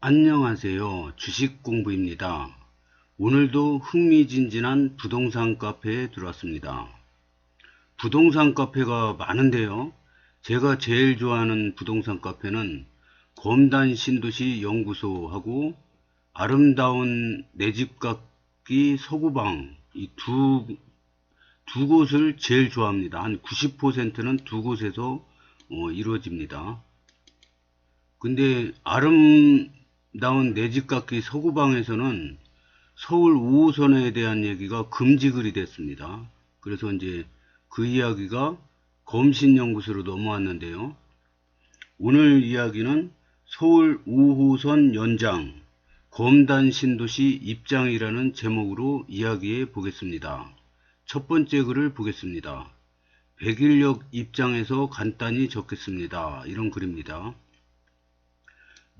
안녕하세요. 주식 공부입니다. 오늘도 흥미진진한 부동산 카페에 들어왔습니다. 부동산 카페가 많은데요. 제가 제일 좋아하는 부동산 카페는 검단 신도시 연구소하고 아름다운 내 집 갖기 서구방 이 두 두 곳을 제일 좋아합니다. 한 90%는 두 곳에서 어, 이루어집니다. 근데 아름 다운 내집 갖기 서구방에서는 서울 5호선에 대한 얘기가 금지글이 됐습니다. 그래서 이제 그 이야기가 검신연구소로 넘어왔는데요. 오늘 이야기는 서울 5호선 연장 검단 신도시 입장이라는 제목으로 이야기해 보겠습니다. 첫 번째 글을 보겠습니다. 백일역 입장에서 간단히 적겠습니다. 이런 글입니다.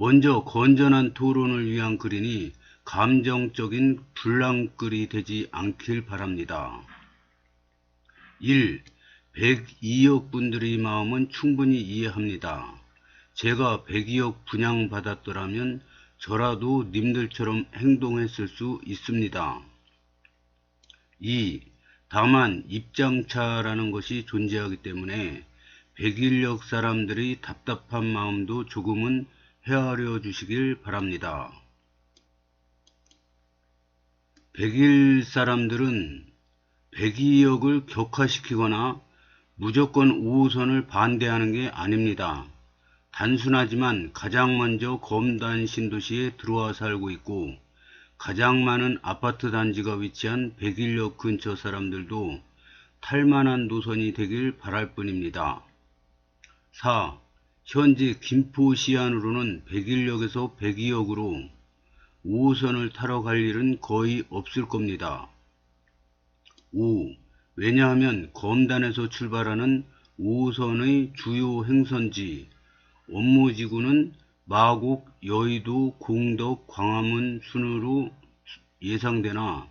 먼저 건전한 토론을 위한 글이니 감정적인 불랑글이 되지 않길 바랍니다. 1. 102억 분들의 마음은 충분히 이해합니다. 제가 102억 분양받았더라면 저라도 님들처럼 행동했을 수 있습니다. 2. 다만 입장차라는 것이 존재하기 때문에 백일역 사람들의 답답한 마음도 조금은 헤아려 주시길 바랍니다. 백일 사람들은 백이역을 격화시키거나 무조건 5호선을 반대하는 게 아닙니다. 단순하지만 가장 먼저 검단 신도시에 들어와 살고 있고 가장 많은 아파트 단지가 위치한 백일역 근처 사람들도 탈만한 노선이 되길 바랄 뿐입니다. 4. 현재 김포 시 안으로는 백일역에서 백이역으로 5호선을 타러 갈 일은 거의 없을 겁니다. 5. 왜냐하면 검단에서 출발하는 5호선의 주요 행선지 업무지구는 마곡, 여의도, 공덕, 광화문 순으로 예상되나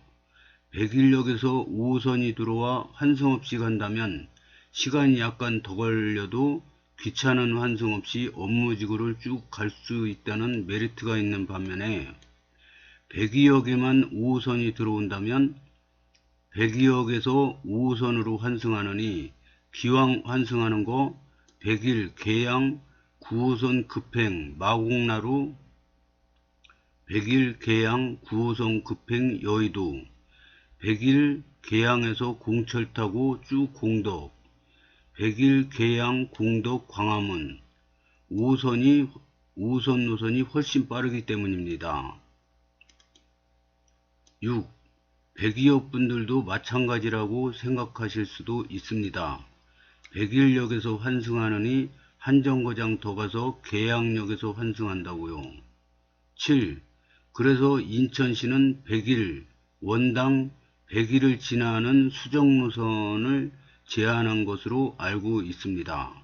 백일역에서 5호선이 들어와 환승 없이 간다면 시간이 약간 더 걸려도 귀찮은 환승 없이 업무지구를 쭉 갈 수 있다는 메리트가 있는 반면에 백이역에만 5호선이 들어온다면 백이역에서 5호선으로 환승하느니 기왕 환승하는 거 백일 계양 9호선 급행 마곡나루 백일 계양 9호선 급행 여의도 백일 계양에서 공철 타고 쭉 공덕 백일 계양 공덕 광화문 5호선이 5호선 노선이 훨씬 빠르기 때문입니다. 6. 백이역 분들도 마찬가지라고 생각하실 수도 있습니다. 백일역에서 환승하느니 한 정거장 더 가서 계양역에서 환승한다고요. 7. 그래서 인천시는 100일, 원당 100일을 지나는 수정 노선을 제한한 것으로 알고 있습니다.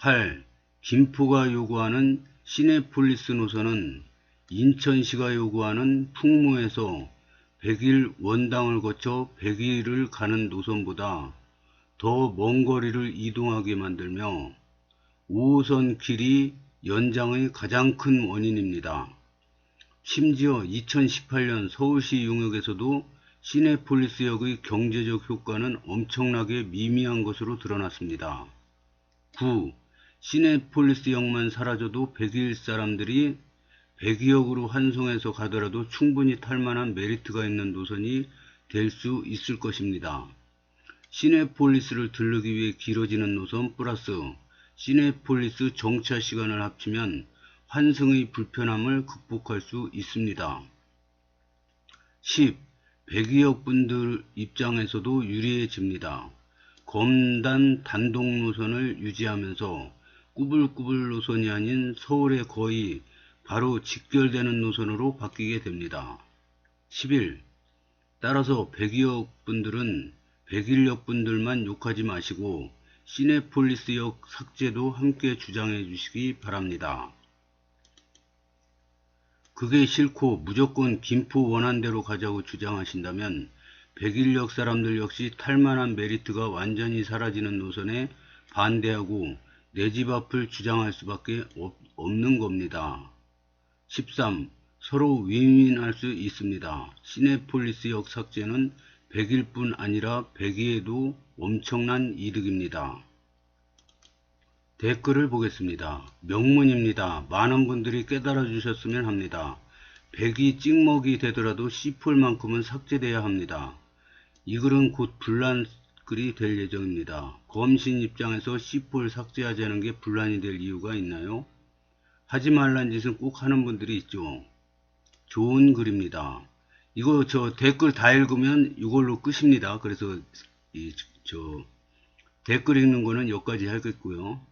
8. 김포가 요구하는 시내폴리스 노선은 인천시가 요구하는 풍무에서 100일 원당을 거쳐 100일을 가는 노선보다 더 먼 거리를 이동하게 만들며 5호선 길이 연장의 가장 큰 원인입니다. 심지어 2018년 서울시 용역에서도 시내폴리스역의 경제적 효과는 엄청나게 미미한 것으로 드러났습니다. 9. 시내폴리스역만 사라져도 100일 사람들이 100여역으로 환송해서 가더라도 충분히 탈만한 메리트가 있는 노선이 될 수 있을 것입니다. 시내폴리스를 들르기 위해 길어지는 노선 플러스 시내폴리스 정차 시간을 합치면 환승의 불편함을 극복할 수 있습니다. 10. 100여역 분들 입장에서도 유리해집니다. 검단 단독 노선을 유지하면서 꾸불꾸불 노선이 아닌 서울의 거의 바로 직결되는 노선으로 바뀌게 됩니다. 11. 따라서 백이역 분들은 백일역 분들만 욕하지 마시고 시내폴리스역 삭제도 함께 주장해 주시기 바랍니다. 그게 싫고 무조건 김포 원한대로 가자고 주장하신다면 백일역 사람들 역시 탈만한 메리트가 완전히 사라지는 노선에 반대하고 내 집 앞을 주장할 수밖에 없, 없는 겁니다. 13. 서로 윈윈할 수 있습니다. 시네폴리스역 삭제는 100일 뿐 아니라 100위에도 엄청난 이득입니다. 댓글을 보겠습니다. 명문입니다. 많은 분들이 깨달아 주셨으면 합니다. 100이 찍먹이 되더라도 C4만큼은 삭제돼야 합니다. 이 글은 곧 분란 글이 될 예정입니다. 검신 입장에서 C4를 삭제하자는 게 분란이 될 이유가 있나요? 하지 말란 짓은 꼭 하는 분들이 있죠. 좋은 글입니다. 이거 저 댓글 다 읽으면 이걸로 끝입니다. 그래서 이 저 댓글 읽는 거는 여기까지 하겠고요.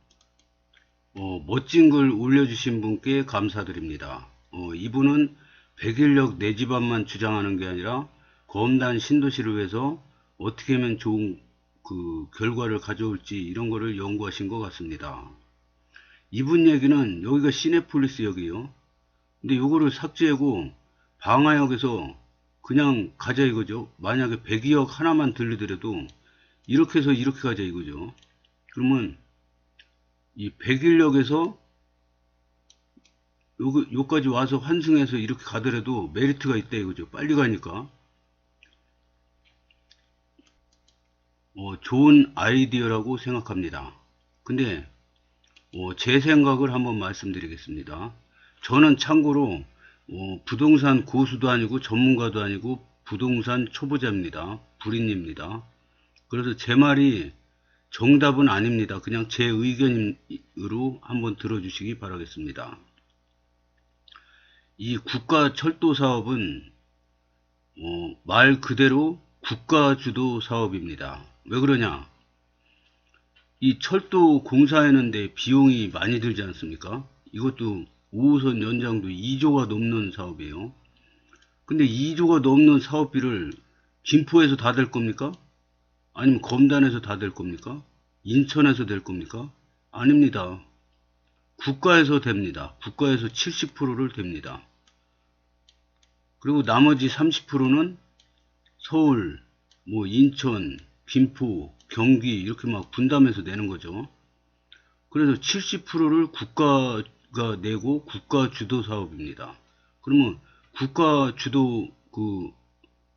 어, 멋진 글 올려주신 분께 감사드립니다. 어, 이분은 백일역 내 집안만 주장하는 게 아니라 검단 신도시를 위해서 어떻게 하면 좋은 그 결과를 가져올지 이런 거를 연구하신 것 같습니다. 이분 얘기는 여기가 시네폴리스 역이요. 근데 요거를 삭제하고 방화역에서 그냥 가자 이거죠. 만약에 백이역 하나만 들리더라도 이렇게 해서 이렇게 가자 이거죠. 그러면 이 백일역에서 요, 요까지 와서 환승해서 이렇게 가더라도 메리트가 있다 이거죠. 빨리 가니까. 어, 좋은 아이디어라고 생각합니다. 근데 어, 제 생각을 한번 말씀드리겠습니다. 저는 참고로 어, 부동산 고수도 아니고 전문가도 아니고 부동산 초보자입니다. 불인입니다. 그래서 제 말이 정답은 아닙니다. 그냥 제 의견으로 한번 들어주시기 바라겠습니다. 이 국가 철도 사업은 어, 말 그대로 국가 주도 사업입니다. 왜 그러냐? 이 철도 공사하는데 비용이 많이 들지 않습니까? 이것도 5호선 연장도 2조가 넘는 사업이에요. 근데 2조가 넘는 사업비를 김포에서 다 될 겁니까? 아니면 검단에서 다 될 겁니까? 인천에서 될 겁니까? 아닙니다. 국가에서 됩니다. 국가에서 70%를 됩니다. 그리고 나머지 30%는 서울, 뭐 인천, 김포, 경기 이렇게 막 분담해서 내는 거죠. 그래서 70%를 국가가 내고 국가 주도 사업입니다. 그러면 국가 주도 그,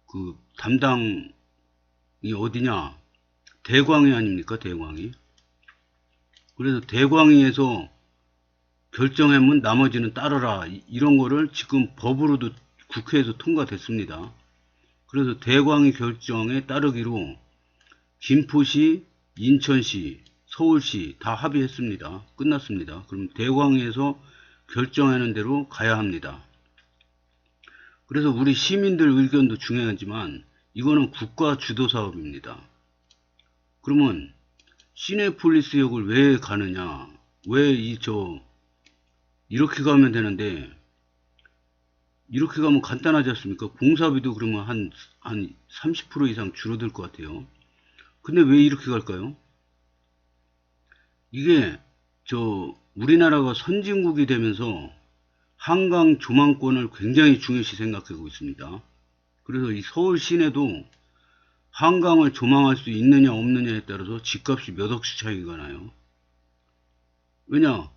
그 담당 이 어디냐? 대광이 아닙니까? 대광이. 그래서 대광위에서 결정하면 나머지는 따르라. 이- 이런 거를 지금 법으로도 국회에서 통과됐습니다. 그래서 대광위 결정에 따르기로 김포시, 인천시, 서울시 다 합의했습니다. 끝났습니다. 그럼 대광위에서 결정하는 대로 가야 합니다. 그래서 우리 시민들 의견도 중요하지만 이거는 국가 주도 사업입니다. 그러면 시내폴리스역을 왜 가느냐? 왜 이 저 이렇게 가면 되는데 이렇게 가면 간단하지 않습니까? 공사비도 그러면 한, 한 30% 이상 줄어들 것 같아요. 근데 왜 이렇게 갈까요? 이게, 저, 우리나라가 선진국이 되면서 한강 조망권을 굉장히 중요시 생각하고 있습니다. 그래서 이 서울 시내도 한강을 조망할 수 있느냐 없느냐에 따라서 집값이 몇 억씩 차이가 나요. 왜냐?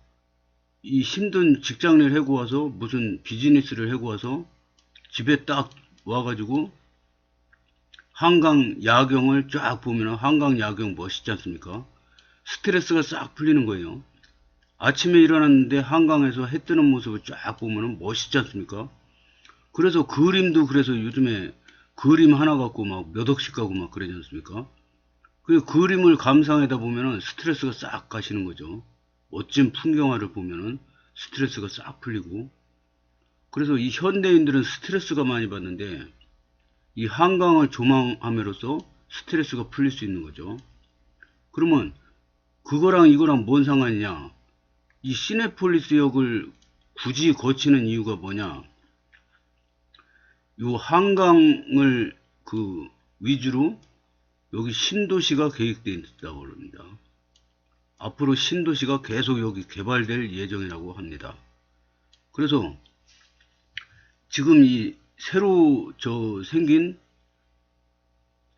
이 힘든 직장일 해고 와서 무슨 비즈니스를 해고 와서 집에 딱 와가지고 한강 야경을 쫙 보면 한강 야경 멋있지 않습니까? 스트레스가 싹 풀리는 거예요. 아침에 일어났는데 한강에서 해 뜨는 모습을 쫙 보면 멋있지 않습니까? 그래서 그림도 그래서 요즘에 그림 하나 갖고 막 몇 억씩 가고 막 그러지 않습니까? 그 그림을 감상하다 보면은 스트레스가 싹 가시는 거죠. 멋진 풍경화를 보면은 스트레스가 싹 풀리고 그래서 이 현대인들은 스트레스가 많이 받는데 이 한강을 조망함으로써 스트레스가 풀릴 수 있는 거죠. 그러면 그거랑 이거랑 뭔 상관이냐? 이 시내폴리스역을 굳이 거치는 이유가 뭐냐? 요 한강을 그 위주로 여기 신도시가 계획되어 있다고 합니다. 앞으로 신도시가 계속 여기 개발될 예정이라고 합니다. 그래서 지금 이 새로 저 생긴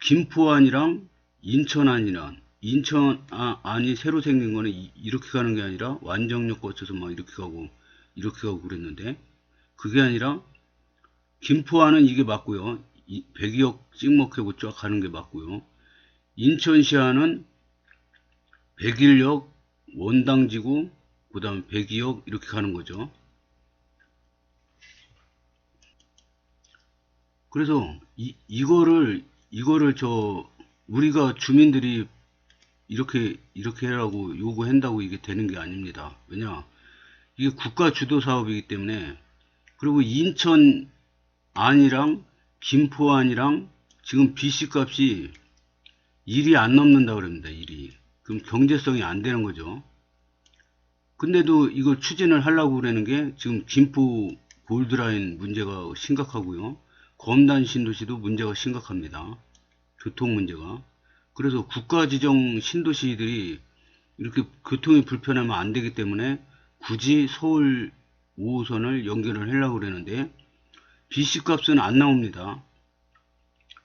김포안이랑 인천안이랑 인천 아, 안이 새로 생긴 거는 이, 이렇게 가는 게 아니라 완정역 거쳐서 막 이렇게 가고 이렇게 가고 그랬는데 그게 아니라 김포안은 이게 맞고요. 이, 백이역 찍먹하고 쫙 가는 게 맞고요. 인천시안은 백일역 원당지구 그 다음에 백이역 이렇게 가는 거죠. 그래서 이, 이거를 이거를 저 우리가 주민들이 이렇게 이렇게 하라고 요구한다고 이게 되는 게 아닙니다. 왜냐 이게 국가 주도 사업이기 때문에 그리고 인천 안이랑 김포 안이랑 지금 BC 값이 1이 안 넘는다 그럽니다. 1이 그럼 경제성이 안 되는 거죠. 근데도 이걸 추진을 하려고 그러는 게 지금 김포 골드라인 문제가 심각하고요. 검단 신도시도 문제가 심각합니다. 교통 문제가. 그래서 국가 지정 신도시들이 이렇게 교통이 불편하면 안 되기 때문에 굳이 서울 5호선을 연결을 하려고 그러는데 BC 값은 안 나옵니다.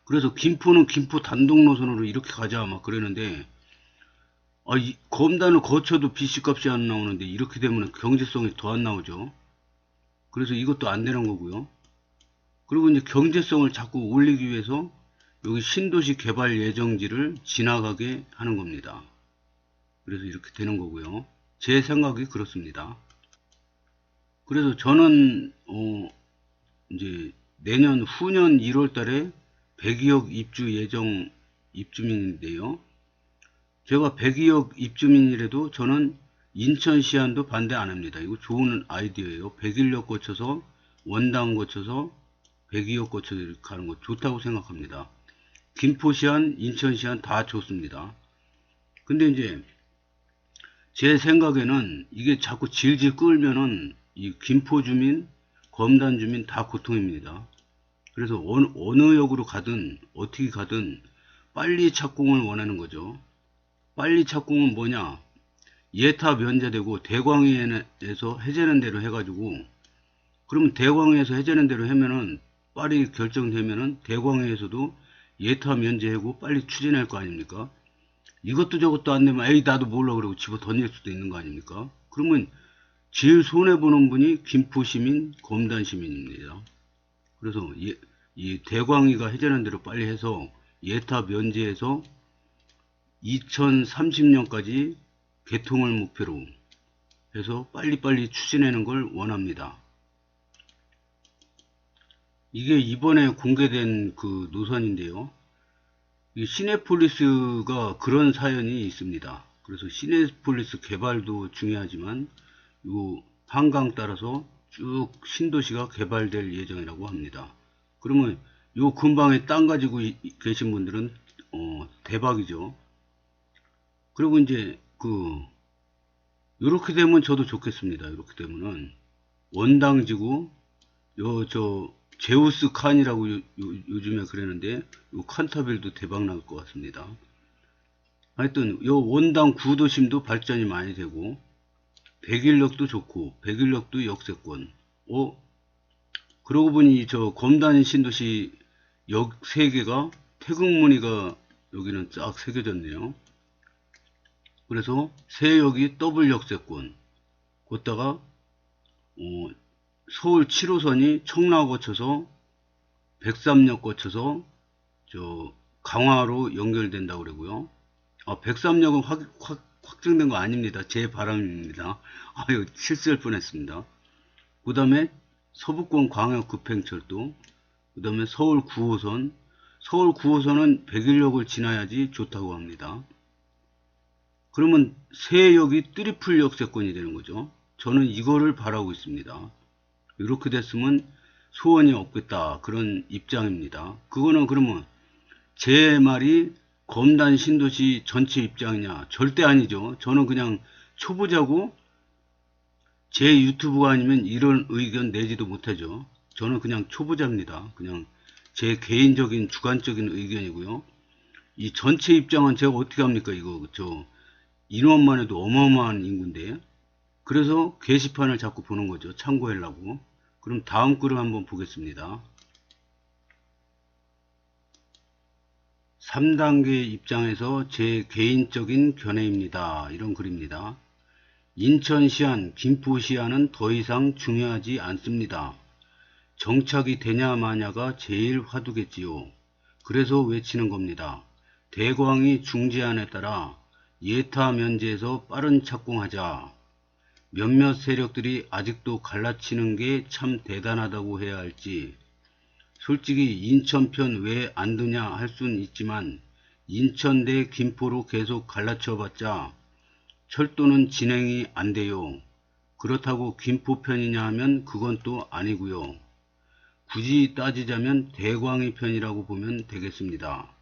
그래서 김포는 김포 단독 노선으로 이렇게 가자 막 그러는데 아, 이, 검단을 거쳐도 BC 값이 안 나오는데 이렇게 되면 경제성이 더 안 나오죠. 그래서 이것도 안 되는 거고요. 그리고 이제 경제성을 자꾸 올리기 위해서 여기 신도시 개발 예정지를 지나가게 하는 겁니다. 그래서 이렇게 되는 거고요. 제 생각이 그렇습니다. 그래서 저는 어 이제 내년 후년 1월 달에 102억 입주 예정 입주민인데요. 제가 102억 입주민이라도 저는 인천 시안도 반대 안 합니다. 이거 좋은 아이디어예요. 101역 거쳐서 원당 거쳐서 102역 거쳐서 이렇게 가는 거 좋다고 생각합니다. 김포 시안, 인천 시안 다 좋습니다. 근데 이제 제 생각에는 이게 자꾸 질질 끌면은 이 김포 주민, 검단 주민 다 고통입니다. 그래서 어느, 어느 역으로 가든 어떻게 가든 빨리 착공을 원하는 거죠. 빨리 착공은 뭐냐? 예타 면제되고 대광위에서 해제는 대로 해가지고 그러면 대광위에서 해제는 대로 하면은 빨리 결정되면은 대광위에서도 예타 면제하고 빨리 추진할 거 아닙니까? 이것도 저것도 안 되면 에이 나도 몰라 그러고 집어 던질 수도 있는 거 아닙니까? 그러면 제일 손해 보는 분이 김포 시민, 검단 시민입니다. 그래서 예, 이 대광위가 해제하는 대로 빨리 해서 예타 면제해서 2030년까지 개통을 목표로 해서 빨리빨리 추진하는 걸 원합니다. 이게 이번에 공개된 그 노선인데요. 이 시내폴리스가 그런 사연이 있습니다. 그래서 시내폴리스 개발도 중요하지만 요 한강 따라서 쭉 신도시가 개발될 예정이라고 합니다. 그러면 요 근방에 땅 가지고 이- 계신 분들은 어, 대박이죠. 그리고 이제 그 이렇게 되면 저도 좋겠습니다. 이렇게 되면은 원당지구 요 저 제우스 칸이라고 요, 즘에 그러는데 요 칸타빌도 대박 날 것 같습니다. 하여튼 요 원당 구도심도 발전이 많이 되고 백일역도 좋고 백일역도 역세권. 어 그러고 보니 저 검단 신도시 역 3개가 태극무늬가 여기는 쫙 새겨졌네요. 그래서 세역이 더블 역세권. 걷다가 어, 서울 7호선이 청라 거쳐서 백삼역 거쳐서 저 강화로 연결된다고 그러고요. 아, 백삼역은 확, 확, 확정된 거 아닙니다. 제 바람입니다. 아유, 실수할 뻔했습니다. 그 다음에 서북권 광역 급행철도, 그 다음에 서울 9호선, 서울 9호선은 백일역을 지나야지 좋다고 합니다. 그러면 새 역이 트리플 역세권이 되는 거죠. 저는 이거를 바라고 있습니다. 이렇게 됐으면 소원이 없겠다. 그런 입장입니다. 그거는 그러면 제 말이 검단 신도시 전체 입장이냐? 절대 아니죠. 저는 그냥 초보자고 제 유튜브가 아니면 이런 의견 내지도 못하죠. 저는 그냥 초보자입니다. 그냥 제 개인적인 주관적인 의견이고요. 이 전체 입장은 제가 어떻게 합니까? 이거 저 인원만 해도 어마어마한 인구인데 그래서 게시판을 자꾸 보는 거죠. 참고하려고. 그럼 다음 글을 한번 보겠습니다. 3단계 입장에서 제 개인적인 견해입니다. 이런 글입니다. 인천 시안, 김포 시안은 더 이상 중요하지 않습니다. 정착이 되냐 마냐가 제일 화두겠지요. 그래서 외치는 겁니다. 대광이 중재안에 따라 예타 면제에서 빠른 착공하자. 몇몇 세력들이 아직도 갈라치는 게 참 대단하다고 해야 할지. 솔직히 인천편 왜 안 드냐 할 순 있지만 인천 대 김포로 계속 갈라쳐봤자 철도는 진행이 안 돼요. 그렇다고 김포편이냐 하면 그건 또 아니고요. 굳이 따지자면 대광이 편이라고 보면 되겠습니다.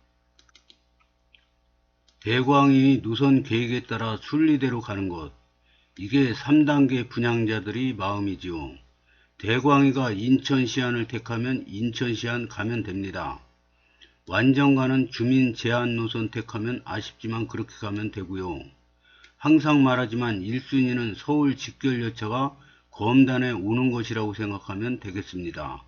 대광이 노선 계획에 따라 순리대로 가는 것. 이게 3단계 분양자들이 마음이지요. 대광이가 인천 시안을 택하면 인천 시안 가면 됩니다. 완전가는 주민 제한 노선 택하면 아쉽지만 그렇게 가면 되고요. 항상 말하지만 1순위는 서울 직결열차가 검단에 오는 것이라고 생각하면 되겠습니다.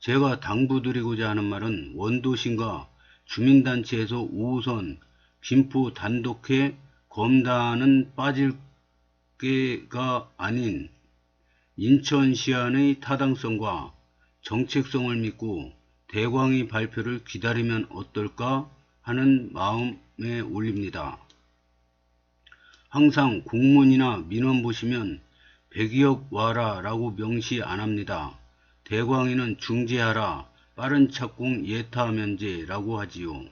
제가 당부드리고자 하는 말은 원도심과 주민단체에서 5호선 김포 단독해 검단은 빠질 게가 아닌 인천 시안의 타당성과 정책성을 믿고 대광이 발표를 기다리면 어떨까 하는 마음에 올립니다. 항상 공문이나 민원 보시면 100억 와라 라고 명시 안 합니다. 대광이는 중재하라 빠른 착공 예타 면제 라고 하지요.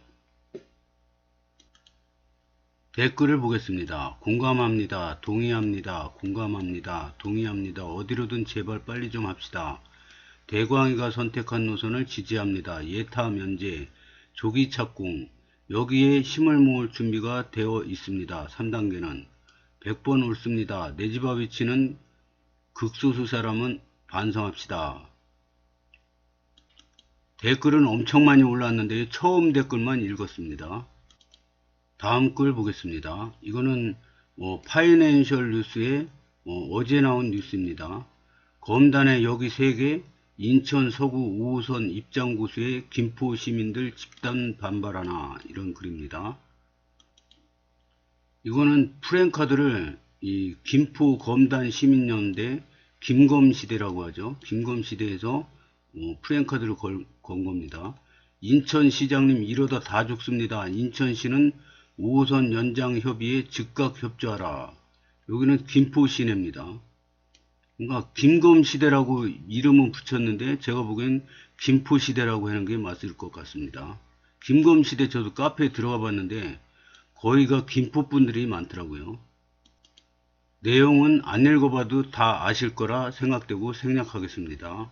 댓글을 보겠습니다. 공감합니다. 동의합니다. 공감합니다. 동의합니다. 어디로든 제발 빨리 좀 합시다. 대광이가 선택한 노선을 지지합니다. 예타 면제, 조기 착공, 여기에 힘을 모을 준비가 되어 있습니다. 3단계는 100번 옳습니다. 내 집 앞 위치는 극소수 사람은 반성합시다. 댓글은 엄청 많이 올랐는데 처음 댓글만 읽었습니다. 다음 글 보겠습니다. 이거는 뭐 파이낸셜 뉴스의 어, 제 나온 뉴스입니다. 검단의 여기 3개 인천 서구 5호선 입장고수에 김포 시민들 집단 반발하나 이런 글입니다. 이거는 프랭카드를 이 김포 검단 시민연대 김검시대라고 하죠. 김검시대에서 어, 프랭카드를 걸, 건 겁니다. 인천시장님 이러다 다 죽습니다. 인천시는 5호선 연장 협의에 즉각 협조하라. 여기는 김포 시내입니다. 그러니까 김검 시대라고 이름은 붙였는데 제가 보기엔 김포 시대라고 하는 게 맞을 것 같습니다. 김검 시대 저도 카페에 들어가 봤는데 거의가 김포 분들이 많더라고요. 내용은 안 읽어봐도 다 아실 거라 생각되고 생략하겠습니다.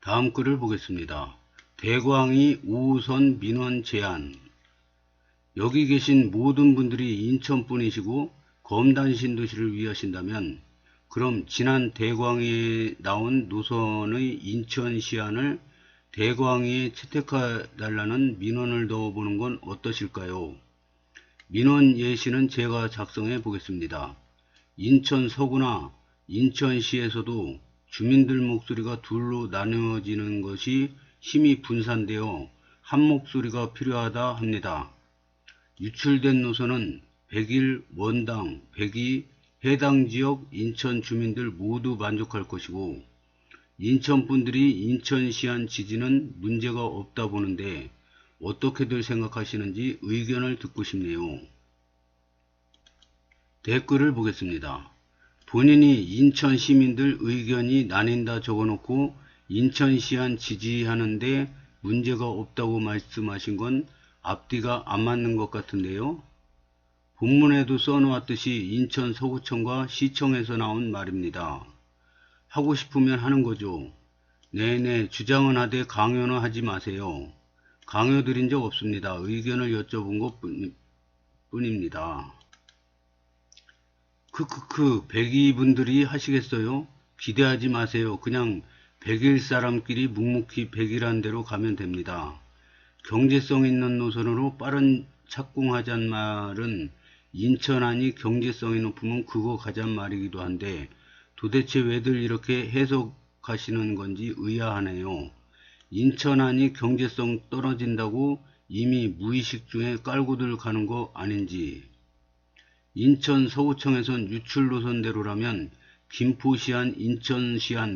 다음 글을 보겠습니다. 대광이 5호선 민원 제한 여기 계신 모든 분들이 인천 분이시고 검단 신도시를 위하신다면 그럼 지난 대광에 나온 노선의 인천 시안을 대광에 채택해 달라는 민원을 넣어보는 건 어떠실까요? 민원 예시는 제가 작성해 보겠습니다. 인천 서구나 인천시에서도 주민들 목소리가 둘로 나누어지는 것이 힘이 분산되어 한 목소리가 필요하다 합니다. 유출된 노선은 100일 원당 100이 해당 지역 인천 주민들 모두 만족할 것이고 인천 분들이 인천 시안 지지는 문제가 없다 보는데 어떻게들 생각하시는지 의견을 듣고 싶네요. 댓글을 보겠습니다. 본인이 인천 시민들 의견이 나뉜다 적어놓고 인천 시안 지지하는데 문제가 없다고 말씀하신 건 앞뒤가 안 맞는 것 같은데요. 본문에도 써놓았듯이 인천 서구청과 시청에서 나온 말입니다. 하고 싶으면 하는 거죠. 네네 주장은 하되 강요는 하지 마세요. 강요 드린 적 없습니다. 의견을 여쭤본 것 뿐입니다. 크크크 백이분들이 하시겠어요? 기대하지 마세요. 그냥 백일 사람끼리 묵묵히 백일한 대로 가면 됩니다. 경제성 있는 노선으로 빠른 착공하잔 말은 인천안이 경제성이 높으면 그거 가잔 말이기도 한데 도대체 왜들 이렇게 해석하시는 건지 의아하네요. 인천안이 경제성 떨어진다고 이미 무의식 중에 깔고들 가는 거 아닌지. 인천 서구청에선 유출 노선대로라면 김포시안, 인천시안